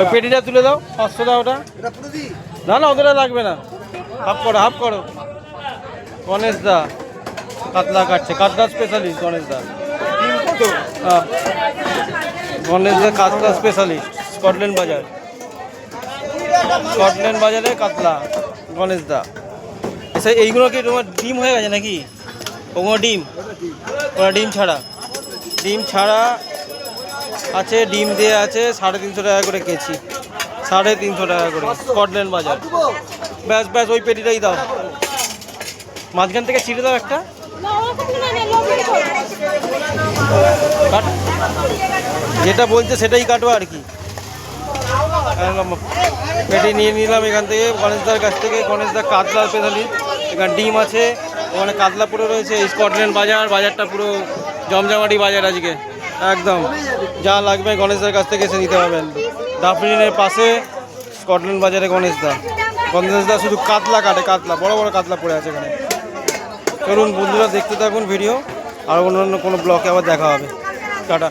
ওই পেটিটা তুলে দাও, পাঁচশো দাও ওটা। না না, ওদের লাগবে না। হাফ করো হাফ করো। গণেশ দা, কাতলা কাটছে। কাতলা স্পেশালিস্ট গণেশ দা। হ্যাঁ। গণেশ দা কাতলা স্পেশালিস্ট স্কটল্যান্ড বাজার। স্কটল্যান্ড বাজারে কাতলা, গণেশ দা। আচ্ছা এইগুলো কি তোমার ডিম হয়ে গেছে নাকি? ওগুলো ডিম? ওরা ডিম ছাড়া। ডিম ছাড়া আছে, ডিম দিয়ে আছে, সাড়ে তিনশো টাকা করে কেজি। সাড়ে তিনশো টাকা করে স্কটল্যান্ড বাজার। ব্যাস ব্যাস, ওই পেটিটাই দাও। মাঝখান থেকে ছিঁড়ে দাও একটা। যেটা বলছে সেটাই কাটো আর কি। পেটি নিয়ে নিলাম এখান থেকে, গণেশদার কাছ থেকে। গণেশদা কাতলা স্পেশালি এখানে ডিম আছে, ওখানে কাতলা পুরো রয়েছে স্কটল্যান্ড বাজার, বাজারটা পুরো জমজমাটি বাজার আজকে। একদম। যা লাগবে গণেশদার কাছ থেকে এসে নিতে পারবেন। ডাফরিনের পাশে স্কটল্যান্ড বাজারে গণেশদা। গণেশদা শুধু কাতলা কাটে, কাতলা, বড় বড় কাতলা পড়ে আছে এখানে। চলুন বন্ধুরা দেখতে থাকুন ভিডিও, আর অন্য অন্য কোনো ব্লকে আবার দেখা হবে। টাটা।